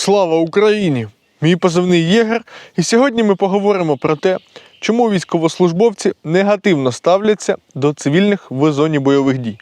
Слава Україні! Мій позивний Єгер, і сьогодні ми поговоримо про те, чому військовослужбовці негативно ставляться до цивільних в зоні бойових дій.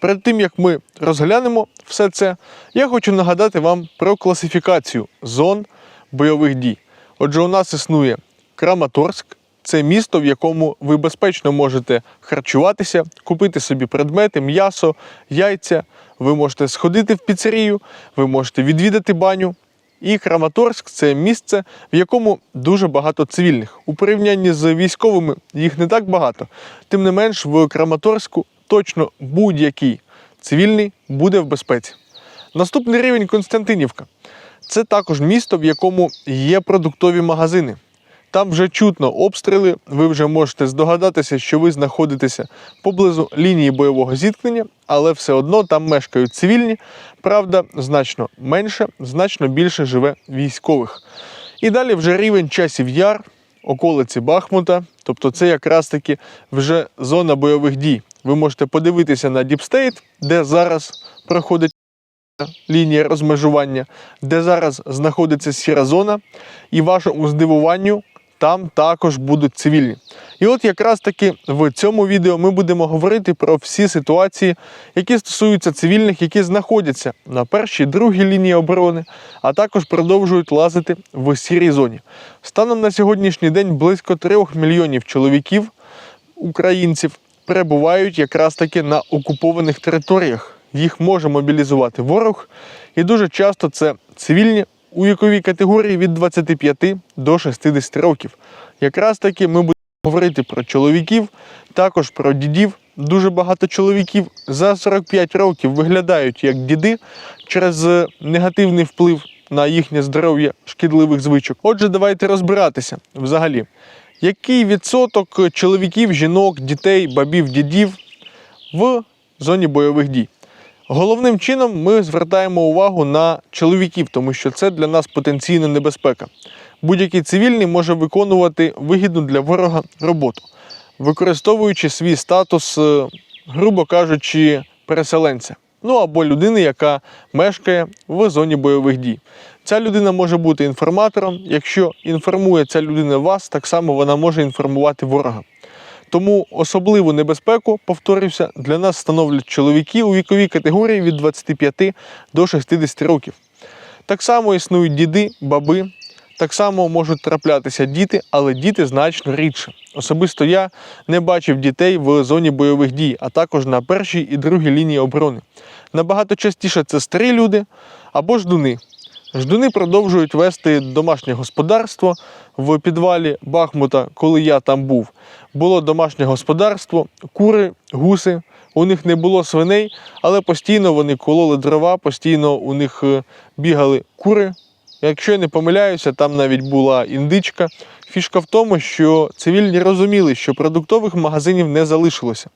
Перед тим як ми розглянемо все це, я хочу нагадати вам про класифікацію зон бойових дій. Отже, у нас існує Краматорськ, це місто, в якому ви безпечно можете харчуватися, купити собі предмети, м'ясо, яйця. Ви можете сходити в піцерію, ви можете відвідати баню. І Краматорськ це місце, в якому дуже багато цивільних. У порівнянні з військовими їх не так багато. Тим не менш, в Краматорську точно будь-який цивільний буде в безпеці. Наступний рівень Константинівка. Це також місто, в якому є продуктові магазини. Там вже чутно обстріли. Ви вже можете здогадатися, що ви знаходитеся поблизу лінії бойового зіткнення, але все одно там мешкають цивільні. Правда, значно менше, значно більше живе військових. І далі вже рівень часів яр, околиці Бахмута. Тобто, це якраз таки вже зона бойових дій. Ви можете подивитися на Діпстейт, де зараз проходить лінія розмежування, де зараз знаходиться сіра зона, і вашому здивуванню там також будуть цивільні. І от якраз таки в цьому відео ми будемо говорити про всі ситуації, які стосуються цивільних, які знаходяться на першій, другій лінії оборони, а також продовжують лазити в сірій зоні. Станом на сьогоднішній день близько 3 мільйонів чоловіків, українців, перебувають якраз таки на окупованих територіях. Їх може мобілізувати ворог, і дуже часто це цивільні у віковій категорії від 25 до 60 років. Якраз таки ми будемо говорити про чоловіків, також про дідів. Дуже багато чоловіків за 45 років виглядають як діди через негативний вплив на їхнє здоров'я шкідливих звичок. Отже, давайте розбиратися взагалі, який відсоток чоловіків, жінок, дітей, бабів, дідів в зоні бойових дій. Головним чином ми звертаємо увагу на чоловіків, тому що це для нас потенційна небезпека. Будь-який цивільний може виконувати вигідну для ворога роботу, використовуючи свій статус, е, грубо кажучи, переселенця. Ну або людини, яка мешкає в зоні бойових дій. Ця людина може бути інформатором. Якщо інформує ця людина вас, так само вона може інформувати ворога. Тому особливу небезпеку, повторюся, для нас становлять чоловіки у віковій категорії від 25 до 60 років. Так само існують діди, баби, так само можуть траплятися діти, але діти значно рідше. Особисто я не бачив дітей в зоні бойових дій, а також на першій і другій лінії оборони. Набагато частіше це старі люди або ждуни. Ждуни продовжують вести домашнє господарство в підвалі Бахмута, коли я там був. Було домашнє господарство, кури, гуси. У них не було свиней, але постійно вони кололи дрова, постійно у них е, бігали кури. Якщо я не помиляюся, там навіть була індичка. Фішка в тому, що цивільні розуміли, що продуктових магазинів не залишилося.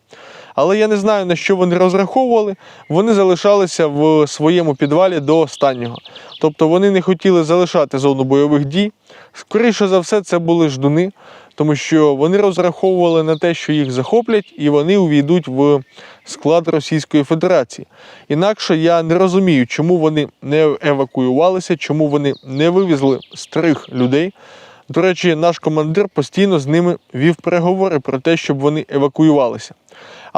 Але я не знаю, на що вони розраховували. Вони залишалися в своєму підвалі до останнього. Тобто вони не хотіли залишати зону бойових дій. Скоріше за все, це були ждуни, тому що вони розраховували на те, що їх захоплять, і вони увійдуть в склад Російської Федерації. Інакше я не розумію, чому вони не евакуювалися, чому вони не вивезли старих людей. До речі, наш командир постійно з ними вів переговори про те, щоб вони евакуювалися.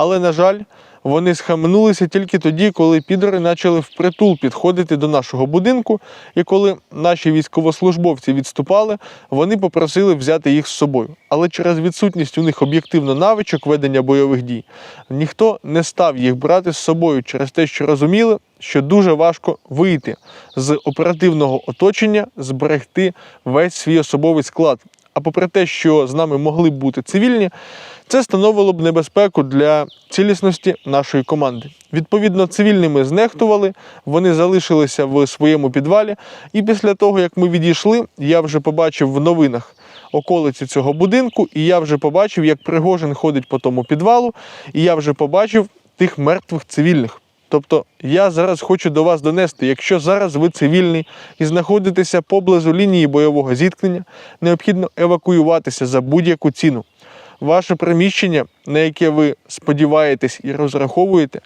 Але, на жаль, вони схаменулися тільки тоді, коли підори почали впритул підходити до нашого будинку. І коли наші військовослужбовці відступали, вони попросили взяти їх з собою. Але через відсутність у них об'єктивно навичок ведення бойових дій ніхто не став їх брати з собою через те, що розуміли, що дуже важко вийти з оперативного оточення, зберегти весь свій особовий склад. А попри те, що з нами могли б бути цивільні, це становило б небезпеку для цілісності нашої команди. Відповідно, цивільними знехтували, вони залишилися в своєму підвалі. І після того, як ми відійшли, я вже побачив в новинах околиці цього будинку, і я вже побачив, як Пригожин ходить по тому підвалу, і я вже побачив тих мертвих цивільних. Тобто я зараз хочу до вас донести, якщо зараз ви цивільний і знаходитеся поблизу лінії бойового зіткнення, необхідно евакуюватися за будь-яку ціну. Ваше приміщення, на яке ви сподіваєтесь і розраховуєте,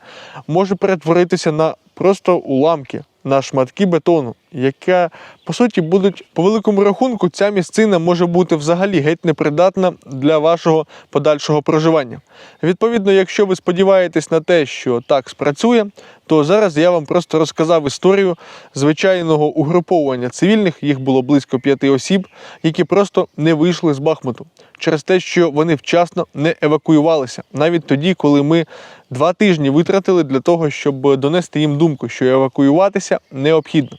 може перетворитися на просто уламки, на шматки бетону. яка по суті будуть по великому рахунку, ця місцина може бути взагалі геть непридатна для вашого подальшого проживання. Відповідно, якщо ви сподіваєтесь на те, що так спрацює, то зараз я вам просто розказав історію звичайного угруповування цивільних. Їх було близько п'яти осіб, які просто не вийшли з Бахмуту через те, що вони вчасно не евакуювалися, навіть тоді, коли ми два тижні витратили для того, щоб донести їм думку, що евакуюватися необхідно.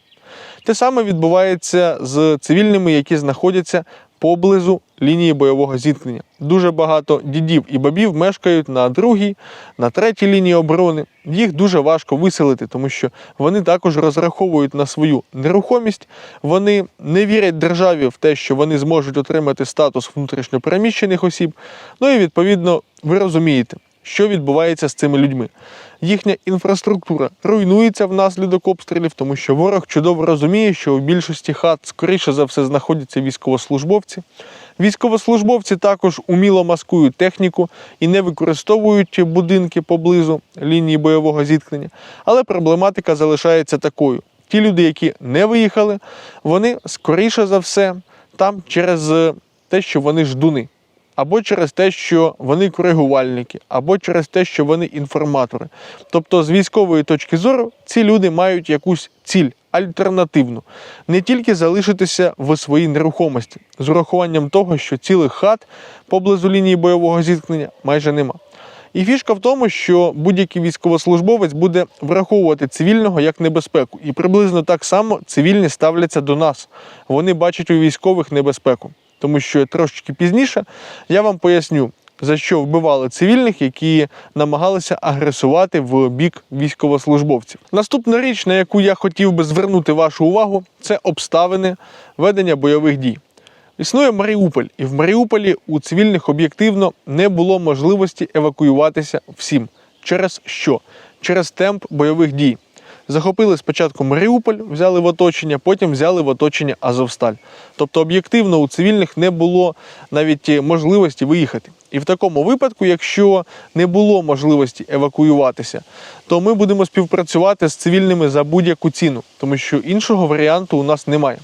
Те саме відбувається з цивільними, які знаходяться поблизу лінії бойового зіткнення. Дуже багато дідів і бабів мешкають на другій, на третій лінії оборони. Їх дуже важко виселити, тому що вони також розраховують на свою нерухомість. Вони не вірять державі в те, що вони зможуть отримати статус внутрішньопереміщених осіб. Ну і відповідно ви розумієте, що відбувається з цими людьми. Їхня інфраструктура руйнується внаслідок обстрілів, тому що ворог чудово розуміє, що в більшості хат, скоріше за все, знаходяться військовослужбовці. Військовослужбовці також уміло маскують техніку і не використовують будинки поблизу лінії бойового зіткнення. Але проблематика залишається такою: ті люди, які не виїхали, вони скоріше за все там через те, що вони ждуни або через те, що вони коригувальники, або через те, що вони інформатори. Тобто, з військової точки зору, ці люди мають якусь ціль альтернативну, не тільки залишитися в своїй нерухомості, з урахуванням того, що цілих хат поблизу лінії бойового зіткнення майже нема. І фішка в тому, що будь-який військовослужбовець буде враховувати цивільного як небезпеку. І приблизно так само цивільні ставляться до нас. Вони бачать у військових небезпеку тому що трошечки пізніше я вам поясню, за що вбивали цивільних, які намагалися агресувати в бік військовослужбовців. Наступна річ, на яку я хотів би звернути вашу увагу, це обставини ведення бойових дій. Існує Маріуполь, і в Маріуполі у цивільних об'єктивно не було можливості евакуюватися всім. Через що? Через темп бойових дій. Захопили спочатку Маріуполь, взяли в оточення, потім взяли в оточення Азовсталь. Тобто об'єктивно у цивільних не було навіть можливості виїхати. І в такому випадку, якщо не було можливості евакуюватися, то ми будемо співпрацювати з цивільними за будь-яку ціну, тому що іншого варіанту у нас немає.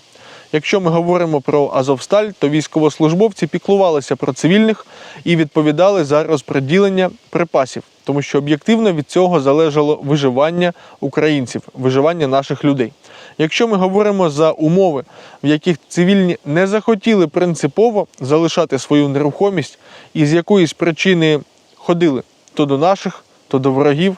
Якщо ми говоримо про Азовсталь, то військовослужбовці піклувалися про цивільних і відповідали за розподілення припасів, тому що об'єктивно від цього залежало виживання українців, виживання наших людей. Якщо ми говоримо за умови, в яких цивільні не захотіли принципово залишати свою нерухомість і з якоїсь причини ходили то до наших, то до ворогів,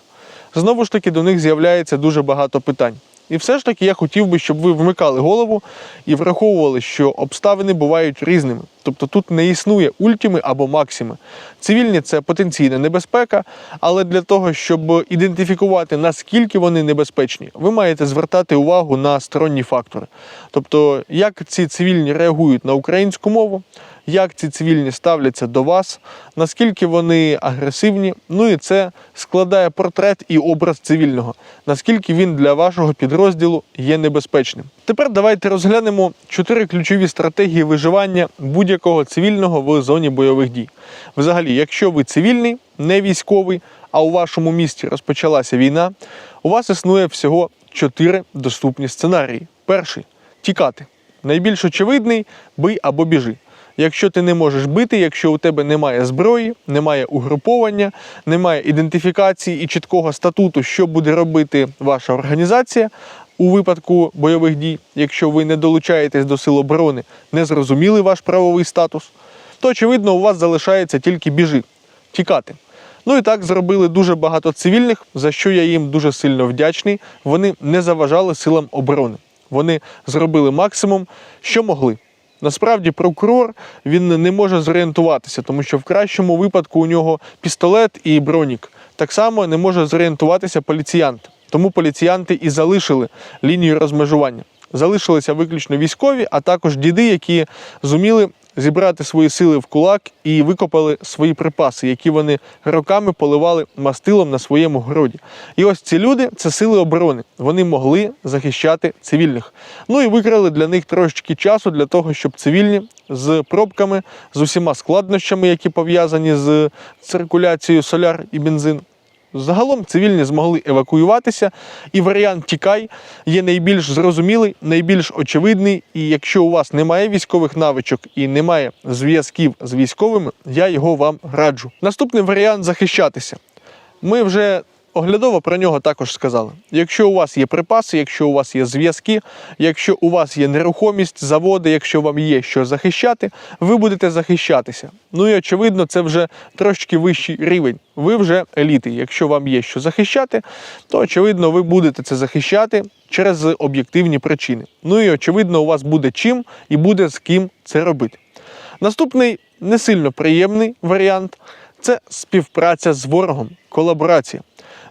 знову ж таки до них з'являється дуже багато питань. І все ж таки я хотів би, щоб ви вмикали голову і враховували, що обставини бувають різними. Тобто тут не існує ультіми або максими. Цивільні це потенційна небезпека, але для того, щоб ідентифікувати наскільки вони небезпечні, ви маєте звертати увагу на сторонні фактори. Тобто, як ці цивільні реагують на українську мову, як ці цивільні ставляться до вас, наскільки вони агресивні. Ну і це складає портрет і образ цивільного, наскільки він для вашого підрозділу є небезпечним. Тепер давайте розглянемо чотири ключові стратегії виживання будь-якого цивільного в зоні бойових дій. Взагалі, якщо ви цивільний, не військовий, а у вашому місті розпочалася війна, у вас існує всього чотири доступні сценарії. Перший тікати. Найбільш очевидний бий або біжи. Якщо ти не можеш бити, якщо у тебе немає зброї, немає угруповання, немає ідентифікації і чіткого статуту, що буде робити ваша організація у випадку бойових дій, якщо ви не долучаєтесь до сил оборони, не зрозуміли ваш правовий статус, то очевидно у вас залишається тільки біжи, тікати. Ну і так зробили дуже багато цивільних, за що я їм дуже сильно вдячний. Вони не заважали силам оборони. Вони зробили максимум, що могли. Насправді прокурор він не може зорієнтуватися, тому що в кращому випадку у нього пістолет і бронік. Так само не може зорієнтуватися поліціянт. Тому поліціянти і залишили лінію розмежування. Залишилися виключно військові, а також діди, які зуміли зібрати свої сили в кулак і викопали свої припаси, які вони роками поливали мастилом на своєму городі. І ось ці люди це сили оборони. Вони могли захищати цивільних. Ну і викрали для них трошечки часу для того, щоб цивільні з пробками, з усіма складнощами, які пов'язані з циркуляцією соляр і бензин, Загалом цивільні змогли евакуюватися, і варіант тікай є найбільш зрозумілий, найбільш очевидний. І якщо у вас немає військових навичок і немає зв'язків з військовими, я його вам раджу. Наступний варіант захищатися. Ми вже оглядово про нього також сказали. Якщо у вас є припаси, якщо у вас є зв'язки, якщо у вас є нерухомість, заводи, якщо вам є що захищати, ви будете захищатися. Ну і очевидно, це вже трошки вищий рівень. Ви вже еліти. Якщо вам є що захищати, то очевидно, ви будете це захищати через об'єктивні причини. Ну і очевидно, у вас буде чим і буде з ким це робити. Наступний не сильно приємний варіант це співпраця з ворогом, колаборація.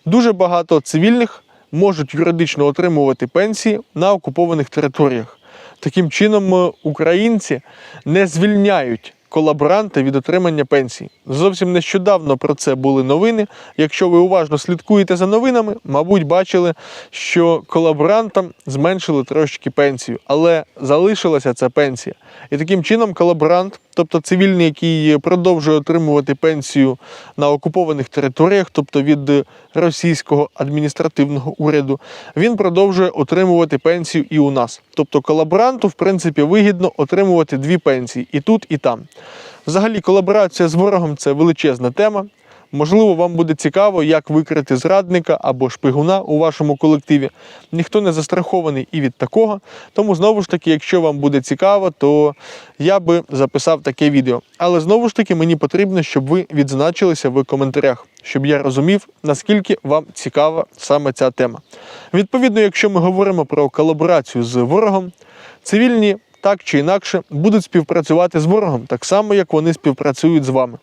Дуже багато цивільних можуть юридично отримувати пенсії на окупованих територіях. Таким чином, е, українці не звільняють колаборанта від отримання пенсії. Зовсім нещодавно про це були новини. Якщо ви уважно слідкуєте за новинами, мабуть, бачили, що колаборантам зменшили трошки пенсію, але залишилася ця пенсія. І таким чином колаборант, тобто цивільний, який продовжує отримувати пенсію на окупованих територіях, тобто від російського адміністративного уряду, він продовжує отримувати пенсію і у нас. Тобто колаборанту, в принципі, вигідно отримувати дві пенсії і тут, і там. Взагалі, колаборація з ворогом це величезна тема. Можливо, вам буде цікаво, як викрити зрадника або шпигуна у вашому колективі. Ніхто не застрахований і від такого. Тому знову ж таки, якщо вам буде цікаво, то я би записав таке відео. Але знову ж таки, мені потрібно, щоб ви відзначилися в коментарях, щоб я розумів, наскільки вам цікава саме ця тема. Відповідно, якщо ми говоримо про колаборацію з ворогом, цивільні так чи інакше будуть співпрацювати з ворогом, так само, як вони співпрацюють з вами.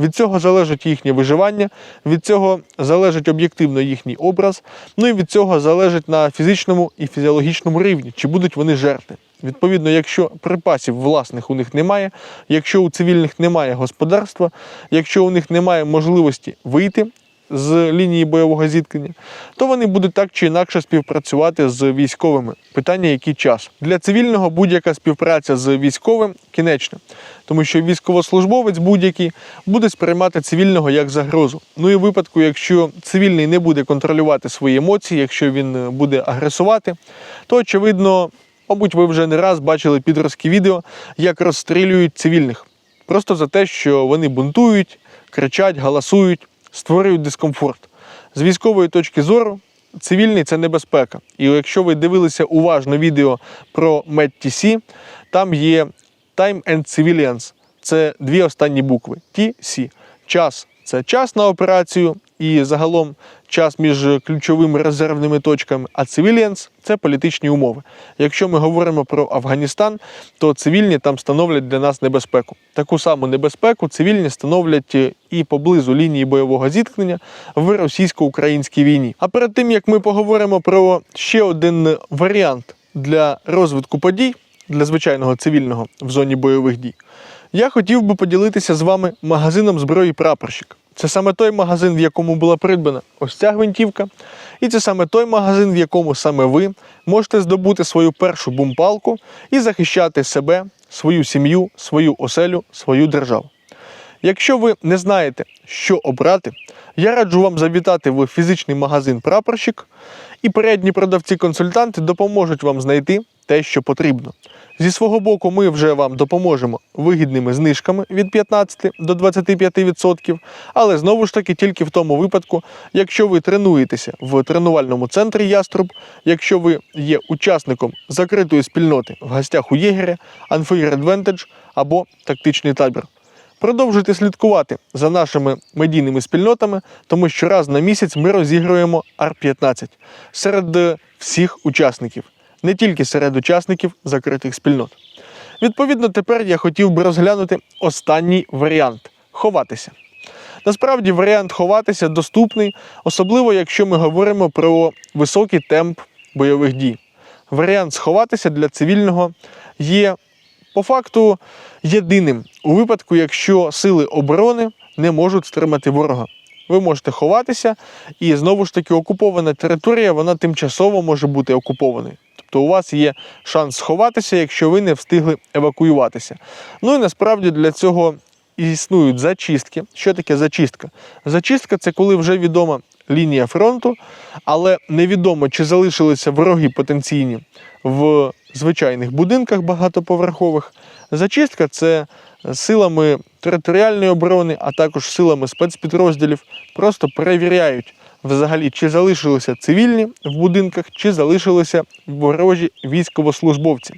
Від цього залежить їхнє виживання, від цього залежить об'єктивно їхній образ, ну і від цього залежить на фізичному і фізіологічному рівні, чи будуть вони жертви. Відповідно, якщо припасів власних у них немає, якщо у цивільних немає господарства, якщо у них немає можливості вийти з лінії бойового зіткнення, то вони будуть так чи інакше співпрацювати з військовими. Питання, який час для цивільного будь-яка співпраця з військовим кінечна, тому що військовослужбовець будь-який буде сприймати цивільного як загрозу. Ну і в випадку, якщо цивільний не буде контролювати свої емоції, якщо він буде агресувати, то очевидно. Мабуть, ви вже не раз бачили підрозкі відео, як розстрілюють цивільних. Просто за те, що вони бунтують, кричать, галасують, створюють дискомфорт. З військової точки зору, цивільний це небезпека. І якщо ви дивилися уважно відео про MedTC, там є Time and Civilians. Це дві останні букви. TC. Час це час на операцію і загалом час між ключовими резервними точками, а civilians – це політичні умови. Якщо ми говоримо про Афганістан, то цивільні там становлять для нас небезпеку. Таку саму небезпеку цивільні становлять і поблизу лінії бойового зіткнення в російсько-українській війні. А перед тим як ми поговоримо про ще один варіант для розвитку подій для звичайного цивільного в зоні бойових дій, я хотів би поділитися з вами магазином зброї прапорщик. Це саме той магазин, в якому була придбана ось ця гвинтівка. І це саме той магазин, в якому саме ви можете здобути свою першу бумпалку і захищати себе, свою сім'ю, свою оселю, свою державу. Якщо ви не знаєте, що обрати, я раджу вам завітати в фізичний магазин прапорщик, і передні продавці-консультанти допоможуть вам знайти те, що потрібно. Зі свого боку, ми вже вам допоможемо вигідними знижками від 15 до 25%, але знову ж таки тільки в тому випадку, якщо ви тренуєтеся в тренувальному центрі Яструб, якщо ви є учасником закритої спільноти в гостях у єгеря, Unfair Advantage або тактичний табір. Продовжуйте слідкувати за нашими медійними спільнотами, тому що раз на місяць ми розігруємо R15 серед е, всіх учасників, не тільки серед учасників закритих спільнот. Відповідно, тепер я хотів би розглянути останній варіант ховатися. Насправді варіант ховатися доступний, особливо якщо ми говоримо про високий темп бойових дій. Варіант сховатися для цивільного є по факту єдиним у випадку, якщо сили оборони не можуть стримати ворога. Ви можете ховатися, і знову ж таки окупована територія вона тимчасово може бути окупованою. Тобто у вас є шанс сховатися, якщо ви не встигли евакуюватися. Ну і насправді для цього існують зачистки. Що таке зачистка? Зачистка це коли вже відома лінія фронту, але невідомо, чи залишилися вороги потенційні в звичайних будинках багатоповерхових. Зачистка це силами територіальної оборони, а також силами спецпідрозділів просто перевіряють взагалі, чи залишилися цивільні в будинках, чи залишилися ворожі військовослужбовці.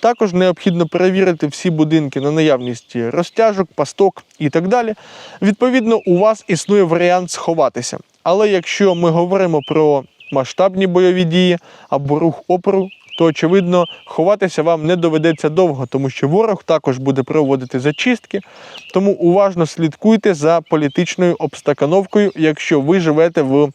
Також необхідно перевірити всі будинки на наявність розтяжок, пасток і так далі. Відповідно, у вас існує варіант сховатися. Але якщо ми говоримо про масштабні бойові дії або рух опору, то очевидно ховатися вам не доведеться довго, тому що ворог також буде проводити зачистки. Тому уважно слідкуйте за політичною обстакановкою, якщо ви живете в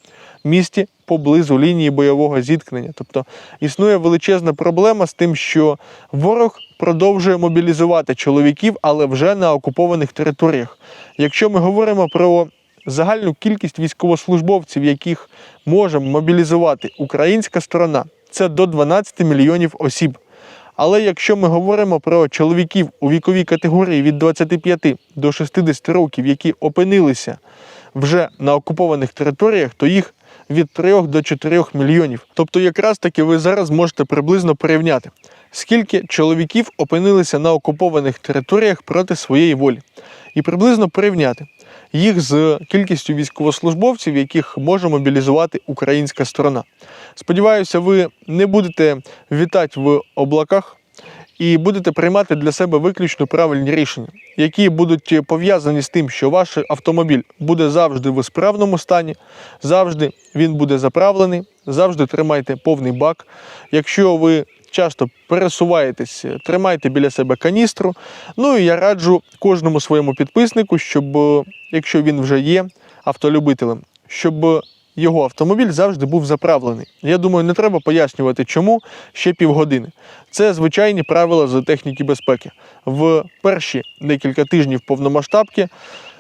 місті поблизу лінії бойового зіткнення. Тобто існує величезна проблема з тим, що ворог продовжує мобілізувати чоловіків, але вже на окупованих територіях. Якщо ми говоримо про загальну кількість військовослужбовців, яких може мобілізувати українська сторона, це до 12 мільйонів осіб. Але якщо ми говоримо про чоловіків у віковій категорії від 25 до 60 років, які опинилися вже на окупованих територіях, то їх від 3 до 4 мільйонів. Тобто, якраз таки ви зараз можете приблизно порівняти, скільки чоловіків опинилися на окупованих територіях проти своєї волі, і приблизно порівняти їх з кількістю військовослужбовців, яких може мобілізувати українська сторона. Сподіваюся, ви не будете вітати в облаках і будете приймати для себе виключно правильні рішення, які будуть пов'язані з тим, що ваш автомобіль буде завжди в справному стані, завжди він буде заправлений, завжди тримайте повний бак. Якщо ви часто пересуваєтесь, тримайте біля себе каністру. Ну і я раджу кожному своєму підписнику, щоб, якщо він вже є автолюбителем, щоб його автомобіль завжди був заправлений. Я думаю, не треба пояснювати, чому ще півгодини. Це звичайні правила з техніки безпеки. В перші декілька тижнів повномасштабки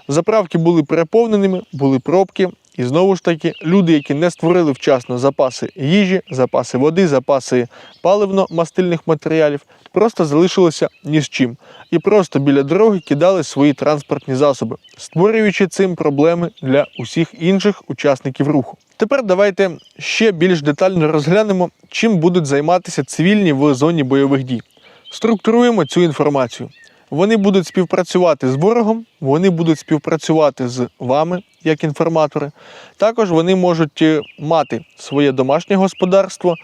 заправки були переповненими, були пробки. І знову ж таки, люди, які не створили вчасно запаси їжі, запаси води, запаси паливно-мастильних матеріалів, просто залишилися ні з чим. І просто біля дороги кидали свої транспортні засоби, створюючи цим проблеми для усіх інших учасників руху. Тепер давайте ще більш детально розглянемо, чим будуть займатися цивільні в зоні бойових дій. Структуруємо цю інформацію. Вони будуть співпрацювати з ворогом, вони будуть співпрацювати з вами як інформатори. Також вони можуть е, мати своє домашнє господарство.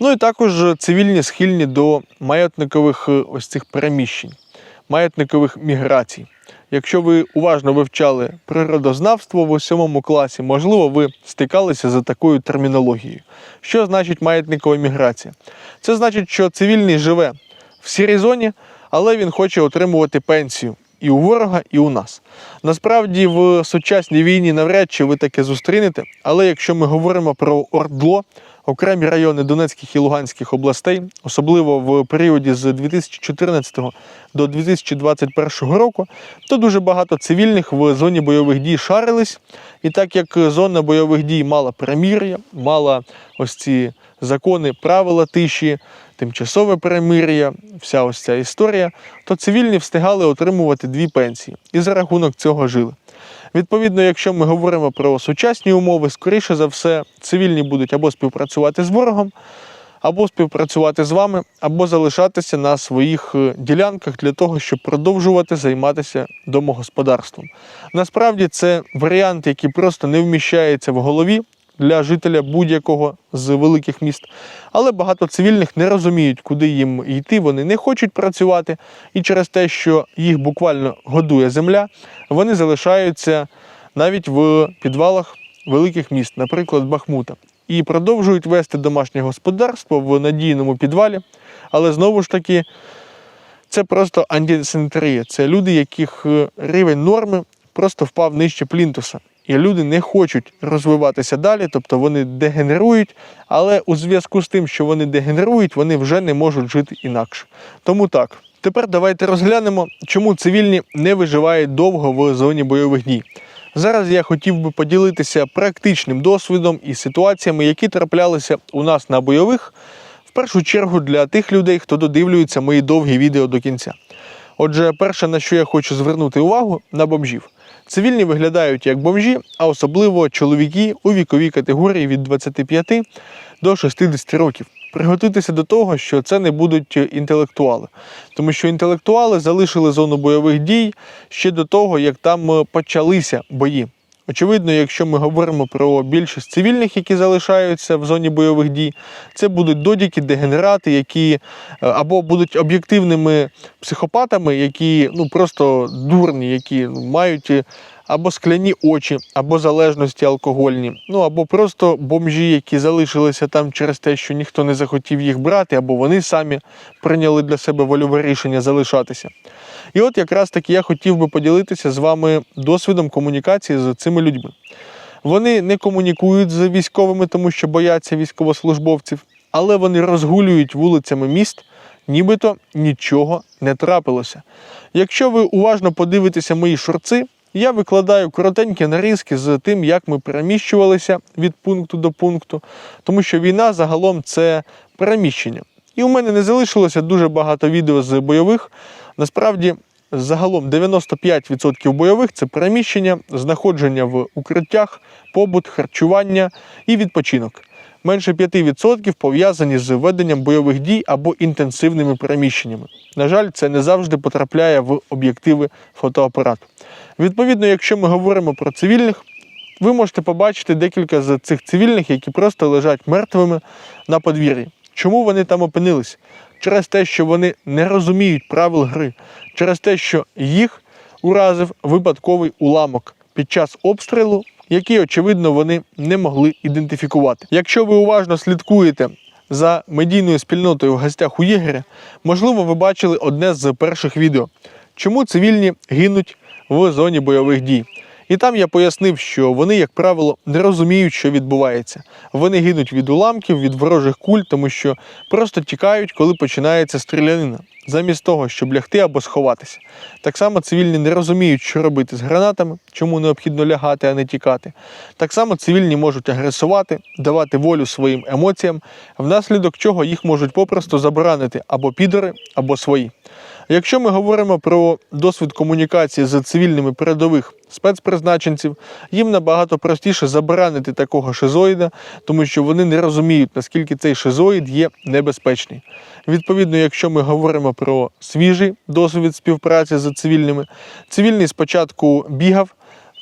Ну і також цивільні схильні до маятникових е, ось цих переміщень, маятникових міграцій. Якщо ви уважно вивчали природознавство в сьомому класі, можливо, ви стикалися за такою термінологією. Що значить маятникова міграція? Це значить, що цивільний живе в сірій зоні, але він хоче отримувати пенсію і у ворога, і у нас. Насправді, в сучасній війні навряд чи ви таке зустрінете, але якщо ми говоримо про Ордло, окремі райони Донецьких і Луганських областей, особливо в періоді з 2014 до 2021 року, то дуже багато цивільних в зоні бойових дій шарились. І так як зона бойових дій мала перемір'я, мала ось ці закони, правила тиші, тимчасове перемир'я, вся ось ця історія, то цивільні встигали отримувати дві пенсії і за рахунок цього жили. Відповідно, якщо ми говоримо про сучасні умови, скоріше за все, цивільні будуть або співпрацювати з ворогом, або співпрацювати з вами, або залишатися на своїх е, ділянках для того, щоб продовжувати займатися домогосподарством. Насправді це варіант, який просто не вміщається в голові для жителя будь-якого з великих міст. Але багато цивільних не розуміють, куди їм йти. Вони не хочуть працювати, і через те, що їх буквально годує земля, вони залишаються навіть в підвалах великих міст, наприклад, Бахмута. І продовжують вести домашнє господарство в надійному підвалі, але знову ж таки. Це просто антисанітарія. Це люди, яких е, рівень норми просто впав нижче плінтуса. І люди не хочуть розвиватися далі, тобто вони дегенерують, але у зв'язку з тим, що вони дегенерують, вони вже не можуть жити інакше. Тому так. Тепер давайте розглянемо, чому цивільні не виживають довго в зоні бойових дій. Зараз я хотів би поділитися практичним досвідом і ситуаціями, які траплялися у нас на бойових, в першу чергу для тих людей, хто додивлюється мої довгі відео до кінця. Отже, перше, на що я хочу звернути увагу, на бомжів. Цивільні виглядають як бомжі, а особливо чоловіки у віковій категорії від 25 до 60 років. Приготуйтеся до того, що це не будуть інтелектуали, тому що інтелектуали залишили зону бойових дій ще до того, як там почалися бої. Очевидно, якщо ми говоримо про більшість цивільних, які залишаються в зоні бойових дій, це будуть додіки, дегенерати, які е, або будуть об'єктивними психопатами, які ну просто дурні, які ну, мають е, або скляні очі, або залежності алкогольні, ну або просто бомжі, які залишилися там через те, що ніхто не захотів їх брати, або вони самі прийняли для себе вольове рішення залишатися. І от якраз таки я хотів би поділитися з вами досвідом комунікації з цими людьми. Вони не комунікують з військовими, тому що бояться військовослужбовців, але вони розгулюють вулицями міст, нібито нічого не трапилося. Якщо ви уважно подивитеся мої шорти, я викладаю коротенькі нарізки з тим, як ми переміщувалися від пункту до пункту, тому що війна загалом це переміщення. І у мене не залишилося дуже багато відео з бойових. Насправді, загалом 95% бойових це переміщення, знаходження в укриттях, побут, харчування і відпочинок. Менше 5% пов'язані з веденням бойових дій або інтенсивними переміщеннями. На жаль, це не завжди потрапляє в об'єктиви фотоапарату. Відповідно, якщо ми говоримо про цивільних, ви можете побачити декілька з цих цивільних, які просто лежать мертвими на подвір'ї. Чому вони там опинились? Через те, що вони не розуміють правил гри, через те, що їх уразив випадковий уламок під час обстрілу, який, очевидно, вони не могли ідентифікувати. Якщо ви уважно слідкуєте за медійною спільнотою в гостях у єгеря, можливо, ви бачили одне з перших відео, чому цивільні гинуть в зоні бойових дій. І там я пояснив, що вони, як правило, не розуміють, що відбувається. Вони гинуть від уламків, від ворожих куль, тому що просто тікають, коли починається стрілянина, замість того, щоб лягти або сховатися. Так само цивільні не розуміють, що робити з гранатами, чому необхідно лягати, а не тікати. Так само цивільні можуть агресувати, давати волю своїм емоціям, внаслідок чого їх можуть попросту заборанити або підори, або свої. Якщо ми говоримо про досвід комунікації з цивільними передових спецпризначенців, їм набагато простіше заборанити такого шизоїда, тому що вони не розуміють, наскільки цей шизоїд є небезпечний. Відповідно, якщо ми говоримо про свіжий досвід співпраці з цивільними, цивільний спочатку бігав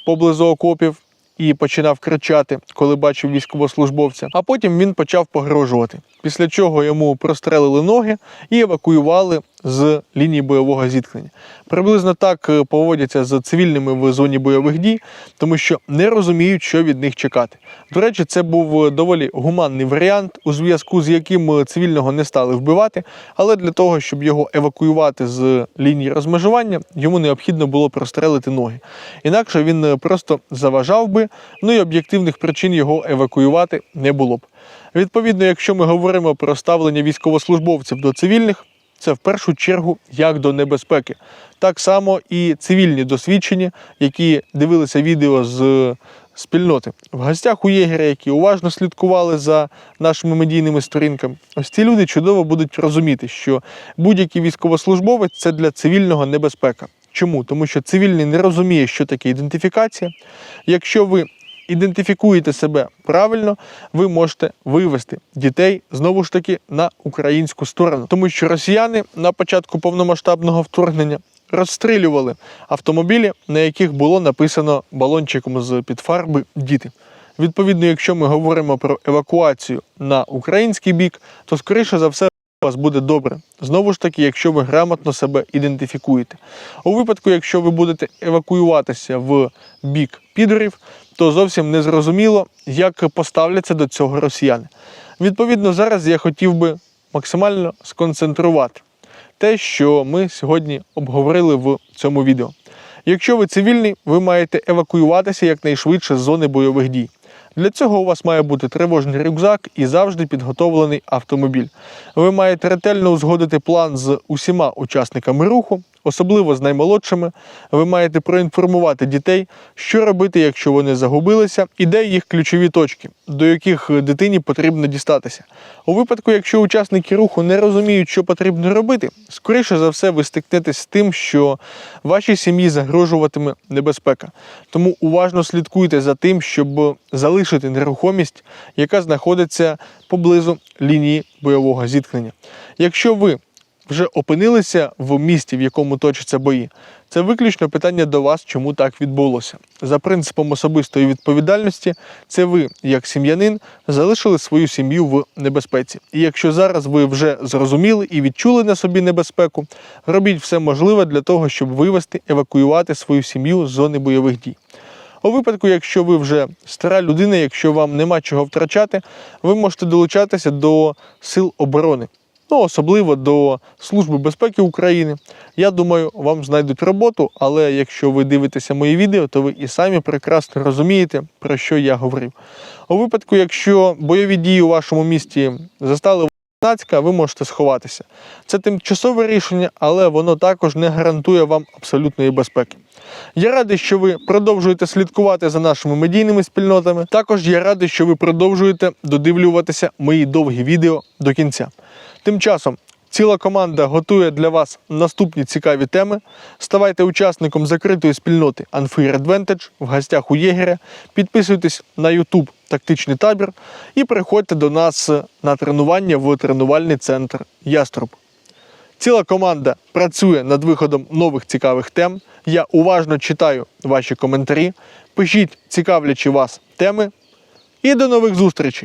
поблизу окопів. І починав кричати, коли бачив військовослужбовця. А потім він почав погрожувати. Після чого йому прострелили ноги і евакуювали з лінії бойового зіткнення. Приблизно так е, поводяться з цивільними в зоні бойових дій, тому що не розуміють, що від них чекати. До речі, це був е, доволі гуманний варіант, у зв'язку з яким е, цивільного не стали вбивати, але для того, щоб його евакуювати з лінії розмежування, йому необхідно було прострелити ноги. Інакше він просто заважав би, ну і об'єктивних причин його евакуювати не було б. Відповідно, якщо ми говоримо про ставлення військовослужбовців до цивільних, це в першу чергу як до небезпеки. Так само і цивільні досвідчені, які дивилися відео з спільноти в гостях у єгеря, які уважно слідкували за нашими медійними сторінками. Ось ці люди чудово будуть розуміти, що будь-який військовослужбовець це для цивільного небезпека. Чому? Тому що цивільний не розуміє, що таке ідентифікація. Якщо ви ідентифікуєте себе правильно, ви можете вивести дітей знову ж таки на українську сторону, тому що росіяни на початку повномасштабного вторгнення розстрілювали автомобілі, на яких було написано балончиком з під фарби діти. Відповідно, якщо ми говоримо про евакуацію на український бік, то скоріше за все. У вас буде добре. Знову ж таки, якщо ви грамотно себе ідентифікуєте. У випадку, якщо ви будете евакуюватися в бік підорів, то зовсім не зрозуміло, як поставляться до цього росіяни. Відповідно, зараз я хотів би максимально сконцентрувати те, що ми сьогодні обговорили в цьому відео. Якщо ви цивільний, ви маєте евакуюватися якнайшвидше з зони бойових дій. Для цього у вас має бути тривожний рюкзак і завжди підготовлений автомобіль. Ви маєте ретельно узгодити план з усіма учасниками руху, особливо з наймолодшими. Ви маєте проінформувати дітей, що робити, якщо вони загубилися, і де їх ключові точки, до яких дитині потрібно дістатися. У випадку, якщо учасники руху не розуміють, що потрібно робити, скоріше за все ви стикнетесь з тим, що вашій сім'ї загрожуватиме небезпека. Тому уважно слідкуйте за тим, щоб залишити нерухомість, яка знаходиться поблизу лінії бойового зіткнення. Якщо ви вже опинилися в місті, в якому точаться бої. Це виключно питання до вас, чому так відбулося. За принципом особистої відповідальності, це ви, як сім'янин, залишили свою сім'ю в небезпеці. І якщо зараз ви вже зрозуміли і відчули на собі небезпеку, робіть все можливе для того, щоб вивести, евакуювати свою сім'ю з зони бойових дій. У випадку, якщо ви вже стара людина, якщо вам нема чого втрачати, ви можете долучатися до сил оборони ну особливо до Служби безпеки України. Я думаю, вам знайдуть роботу, але якщо ви дивитеся мої відео, то ви і самі прекрасно розумієте, про що я говорив. У випадку, якщо бойові дії у вашому місті застали Нацька, ви можете сховатися. Це тимчасове рішення, але воно також не гарантує вам абсолютної безпеки. Я радий, що ви продовжуєте слідкувати за нашими медійними спільнотами. Також я радий, що ви продовжуєте додивлюватися мої довгі відео до кінця. Тим часом ціла команда готує для вас наступні цікаві теми. Ставайте учасником закритої спільноти Unfair Advantage в гостях у Єгеря. Підписуйтесь на YouTube Тактичний табір і приходьте до нас на тренування в тренувальний центр Яструб. Ціла команда працює над виходом нових цікавих тем. Я уважно читаю ваші коментарі. Пишіть цікавлячі вас теми. І до нових зустрічей!